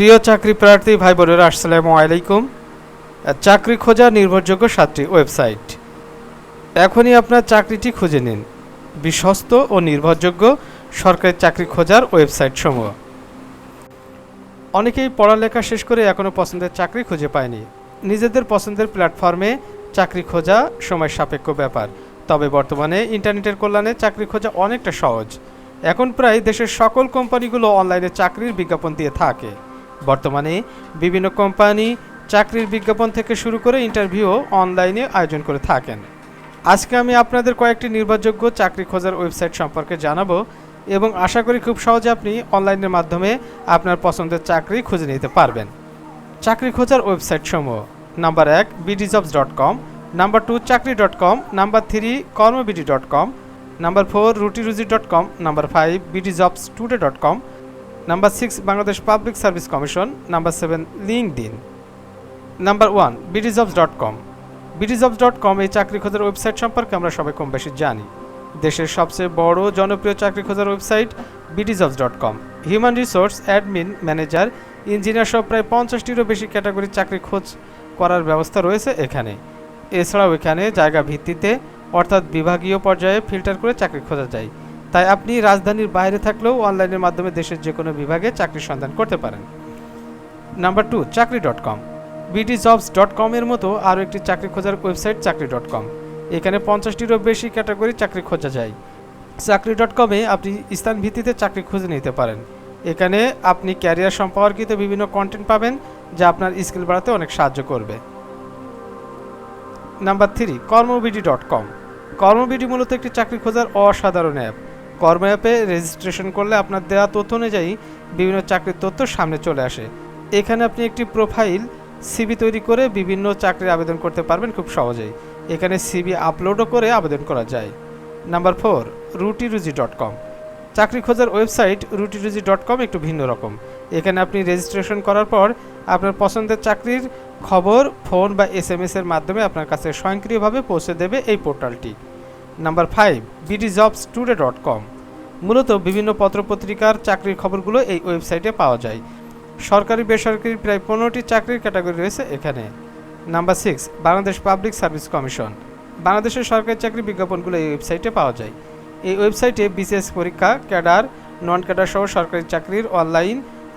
প্রিয় চাকরি প্রার্থী ভাই বোনেরা আসসালামু আলাইকুম। চাকরি খোঁজার নির্ভরযোগ্য সাতটি ওয়েবসাইট। এখনই আপনার চাকরিটি খুঁজে নিন। বিশ্বস্ত ও নির্ভরযোগ্য সরকারি চাকরি খোঁজার ওয়েবসাইট সমূহ অনেকেই পড়ালেখা শেষ করে এখনও পছন্দের চাকরি খুঁজে পায়নি। নিজেদের পছন্দের প্ল্যাটফর্মে চাকরি খোঁজা সময় সাপেক্ষ ব্যাপার। তবে বর্তমানে ইন্টারনেটের কল্যাণে চাকরি খোঁজা অনেকটা সহজ। এখন প্রায় দেশের সকল কোম্পানিগুলো অনলাইনে চাকরির বিজ্ঞাপন দিয়ে থাকে। বর্তমানে বিভিন্ন কোম্পানি চাকরির বিজ্ঞাপন থেকে শুরু করে ইন্টারভিউ অনলাইনে আয়োজন করে থাকেন। আজকে আমি আপনাদের কয়েকটি নির্ভরযোগ্য চাকরি খোঁজার ওয়েবসাইট সম্পর্কে জানাব এবং আশা করি খুব সহজে আপনি অনলাইনের মাধ্যমে আপনার পছন্দের চাকরি খুঁজে নিতে পারবেন। চাকরি খোঁজার ওয়েবসাইট সমূহ। নাম্বার এক Bdjobs dot com number two, Chakri dot com number three Karmabd dot com number four, Rutiruji dot com number five Bdjobs today dot com number six Bangladesh public service commission number seven link দিন number one Bdjobs dot com Bdjobs dot com এই চাকরি খোঁজার website সম্পর্কে আমরা সবাই কম বেশি জানি। দেশের সবচেয়ে বড় জনপ্রিয় চাকরি খোঁজার website Bdjobs dot com human resource admin manager engineer সহ প্রায় পঞ্চাশটিরও বেশি ক্যাটাগরির চাকরি খোঁজ করার ব্যবস্থা রয়েছে এখানে। এছাড়াও এখানে জায়গা ভিত্তিতে, অর্থাৎ বিভাগীয় পর্যায়ে ফিল্টার করে চাকরি খোঁজা যায়। তাই আপনি রাজধানীর বাইরে থাকলেও অনলাইনের মাধ্যমে দেশের যে কোনো বিভাগে চাকরির সন্ধান করতে পারেন। Number two, Chakri dot com. Bdjobs dot কমের মতো আরও একটি চাকরি খোঁজার ওয়েবসাইট চাকরি ডট কম। এখানে পঞ্চাশটিরও বেশি ক্যাটাগরি চাকরি খোঁজা যায়। চাকরি ডট কমে আপনি স্থান ভিত্তিতে চাকরি খুঁজে নিতে পারেন। এখানে আপনি ক্যারিয়ার সম্পর্কিত বিভিন্ন কন্টেন্ট পাবেন, যা আপনার স্কিল বাড়াতে অনেক সাহায্য করবে। Number three Karmabd dot com Karmabd মূলত একটি চাকরি খোঁজার অসাধারণ অ্যাপ। কর্ম অ্যাপে রেজিস্ট্রেশন করলে আপনার দেওয়া তথ্য অনুযায়ী বিভিন্ন চাকরির তথ্য সামনে চলে আসে। এখানে আপনি একটি প্রোফাইল সিবি তৈরি করে বিভিন্ন চাকরির আবেদন করতে পারবেন খুব সহজেই। এখানে সিবি আপলোডও করে আবেদন করা যায়। Number four Rutiruji dot com চাকরি খোঁজার ওয়েবসাইট রুটিরুজি ডট কম একটু ভিন্ন রকম। এখানে আপনি রেজিস্ট্রেশন করার পর আপনার পছন্দের চাকরির খবর ফোন বা এস এর মাধ্যমে আপনার কাছে স্বয়ংক্রিয়ভাবে পৌঁছে দেবে এই পোর্টালটি number five Bdjobs today dot com মূলত বিভিন্ন পত্রপত্রিকার চাকরির খবরগুলো এই ওয়েবসাইটে পাওয়া যায়। সরকারি, বেসরকারি প্রায় পনেরোটি চাকরির ক্যাটাগরি রয়েছে এখানে। Number six, Bangladesh public service commission. বাংলাদেশের সরকারি চাকরি বিজ্ঞাপনগুলো এই ওয়েবসাইটে পাওয়া যায়। এই ওয়েবসাইটে বিসিএস পরীক্ষা, ক্যাডার নন ক্যাডার সহ সরকারি চাকরির অনলাইন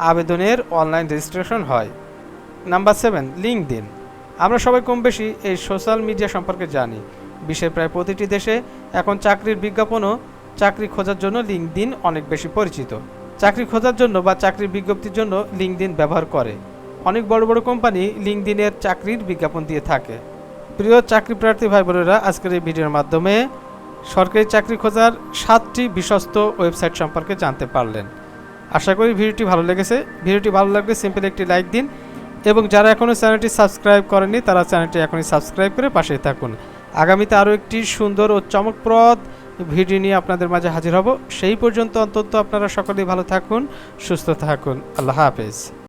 আবেদনের অনলাইন রেজিস্ট্রেশন হয়। নাম্বার সেভেন লিঙ্ক দিন আমরা সবাই কম বেশি এই সোশ্যাল মিডিয়া সম্পর্কে জানি। বিশ্বের প্রায় প্রতিটি দেশে এখন চাকরির বিজ্ঞাপনও চাকরি খোঁজার জন্য লিঙ্ক দিন অনেক বেশি পরিচিত। চাকরি খোঁজার জন্য বা চাকরির বিজ্ঞপ্তির জন্য লিঙ্ক দিন ব্যবহার করে। অনেক বড় বড় কোম্পানি লিঙ্ক দিনের চাকরির বিজ্ঞাপন দিয়ে থাকে। প্রিয় চাকরি প্রার্থী ভাই বোনেরা আজকের এই ভিডিওর মাধ্যমে সরকারি চাকরি খোঁজার সাতটি বিশ্বস্ত ওয়েবসাইট সম্পর্কে জানতে পারলেন। আশা করি ভিডিওটি ভালো লেগেছে। ভিডিওটি ভালো লাগলে সিম্পল একটি লাইক দিন এবং যারা এখনও চ্যানেলটি সাবস্ক্রাইব করেনি তারা চ্যানেলটি এখনই সাবস্ক্রাইব করে পাশেই থাকুন। আগামীতে আরও একটি সুন্দর ও চমকপ্রদ ভিডিও নিয়ে আপনাদের মাঝে হাজির হব। সেই পর্যন্ত অন্তত আপনারা সকলেই ভালো থাকুন, সুস্থ থাকুন। আল্লাহ হাফেজ।